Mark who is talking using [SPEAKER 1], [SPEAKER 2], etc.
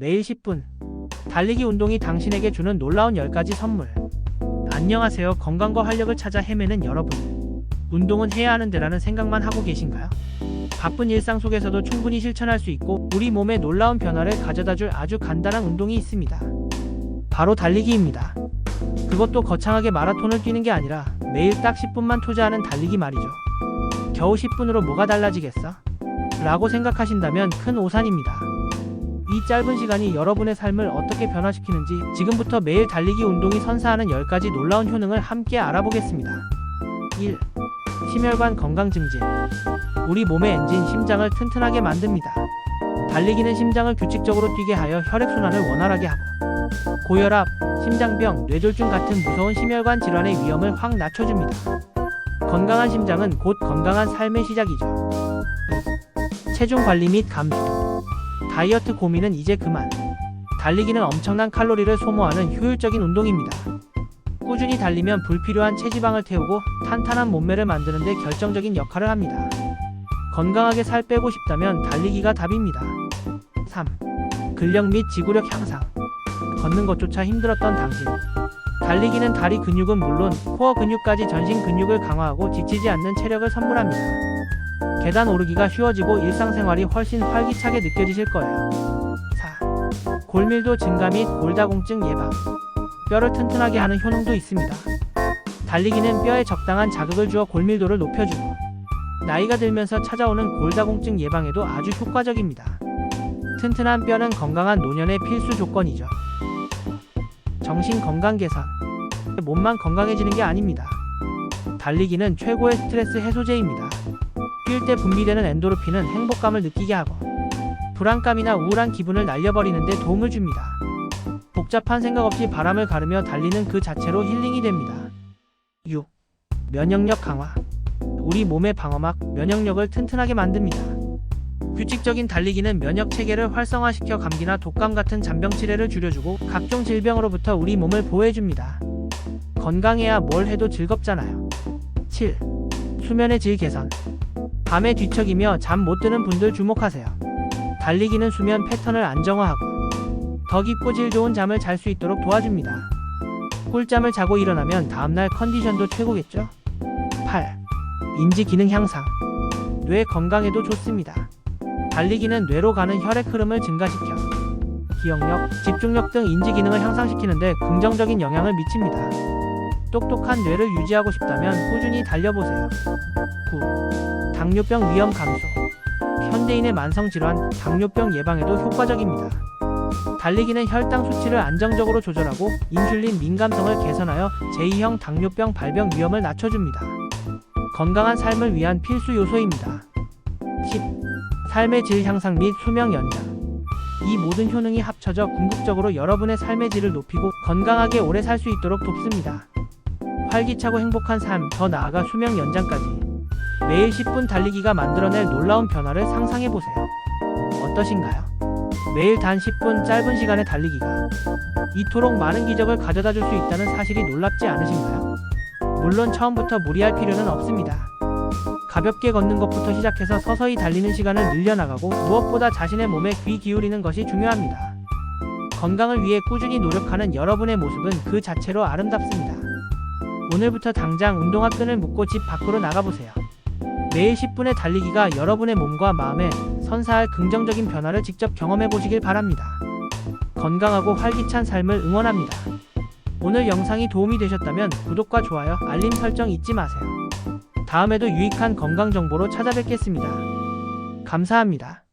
[SPEAKER 1] 매일 10분. 달리기 운동이 당신에게 주는 놀라운 10가지 선물. 안녕하세요. 건강과 활력을 찾아 헤매는 여러분. 운동은 해야 하는데라는 생각만 하고 계신가요? 바쁜 일상 속에서도 충분히 실천할 수 있고 우리 몸에 놀라운 변화를 가져다 줄 아주 간단한 운동이 있습니다. 바로 달리기입니다. 그것도 거창하게 마라톤을 뛰는 게 아니라 매일 딱 10분만 투자하는 달리기 말이죠. 겨우 10분으로 뭐가 달라지겠어? 라고 생각하신다면 큰 오산입니다. 이 짧은 시간이 여러분의 삶을 어떻게 변화시키는지 지금부터 매일 달리기 운동이 선사하는 10가지 놀라운 효능을 함께 알아보겠습니다. 1. 심혈관 건강 증진. 우리 몸의 엔진 심장을 튼튼하게 만듭니다. 달리기는 심장을 규칙적으로 뛰게 하여 혈액순환을 원활하게 하고 고혈압, 심장병, 뇌졸중 같은 무서운 심혈관 질환의 위험을 확 낮춰줍니다. 건강한 심장은 곧 건강한 삶의 시작이죠. 2. 체중 관리 및 감소. 다이어트 고민은 이제 그만. 달리기는 엄청난 칼로리를 소모하는 효율적인 운동입니다. 꾸준히 달리면 불필요한 체지방을 태우고 탄탄한 몸매를 만드는 데 결정적인 역할을 합니다. 건강하게 살 빼고 싶다면 달리기가 답입니다. 3. 근력 및 지구력 향상. 걷는 것조차 힘들었던 당신. 달리기는 다리 근육은 물론 코어 근육까지 전신 근육을 강화하고 지치지 않는 체력을 선물합니다. 계단 오르기가 쉬워지고 일상생활이 훨씬 활기차게 느껴지실 거예요. 4. 골밀도 증가 및 골다공증 예방. 뼈를 튼튼하게 하는 효능도 있습니다. 달리기는 뼈에 적당한 자극을 주어 골밀도를 높여주고 나이가 들면서 찾아오는 골다공증 예방에도 아주 효과적입니다. 튼튼한 뼈는 건강한 노년의 필수 조건이죠. 정신 건강 개선. 몸만 건강해지는 게 아닙니다. 달리기는 최고의 스트레스 해소제입니다. 뛸 때 분비되는 엔도르핀은 행복감을 느끼게 하고 불안감이나 우울한 기분을 날려버리는 데 도움을 줍니다. 복잡한 생각 없이 바람을 가르며 달리는 그 자체로 힐링이 됩니다. 6. 면역력 강화. 우리 몸의 방어막, 면역력을 튼튼하게 만듭니다. 규칙적인 달리기는 면역 체계를 활성화시켜 감기나 독감 같은 잔병 치레를 줄여주고 각종 질병으로부터 우리 몸을 보호해줍니다. 건강해야 뭘 해도 즐겁잖아요. 7. 수면의 질 개선. 밤에 뒤척이며 잠 못 드는 분들 주목하세요. 달리기는 수면 패턴을 안정화하고 더 깊고 질 좋은 잠을 잘 수 있도록 도와줍니다. 꿀잠을 자고 일어나면 다음날 컨디션도 최고겠죠? 8. 인지 기능 향상. 뇌 건강에도 좋습니다. 달리기는 뇌로 가는 혈액 흐름을 증가시켜 기억력, 집중력 등 인지 기능을 향상시키는데 긍정적인 영향을 미칩니다. 똑똑한 뇌를 유지하고 싶다면 꾸준히 달려보세요. 9. 당뇨병 위험 감소. 현대인의 만성 질환, 당뇨병 예방에도 효과적입니다. 달리기는 혈당 수치를 안정적으로 조절하고 인슐린 민감성을 개선하여 제2형 당뇨병 발병 위험을 낮춰줍니다. 건강한 삶을 위한 필수 요소입니다. 10. 삶의 질 향상 및 수명 연장. 이 모든 효능이 합쳐져 궁극적으로 여러분의 삶의 질을 높이고 건강하게 오래 살 수 있도록 돕습니다. 활기차고 행복한 삶, 더 나아가 수명 연장까지. 매일 10분 달리기가 만들어낼 놀라운 변화를 상상해보세요. 어떠신가요? 매일 단 10분 짧은 시간의 달리기가 이토록 많은 기적을 가져다 줄 수 있다는 사실이 놀랍지 않으신가요? 물론 처음부터 무리할 필요는 없습니다. 가볍게 걷는 것부터 시작해서 서서히 달리는 시간을 늘려나가고 무엇보다 자신의 몸에 귀 기울이는 것이 중요합니다. 건강을 위해 꾸준히 노력하는 여러분의 모습은 그 자체로 아름답습니다. 오늘부터 당장 운동화 끈을 묶고 집 밖으로 나가보세요. 매일 10분의 달리기가 여러분의 몸과 마음에 선사할 긍정적인 변화를 직접 경험해 보시길 바랍니다. 건강하고 활기찬 삶을 응원합니다. 오늘 영상이 도움이 되셨다면 구독과 좋아요, 알림 설정 잊지 마세요. 다음에도 유익한 건강 정보로 찾아뵙겠습니다. 감사합니다.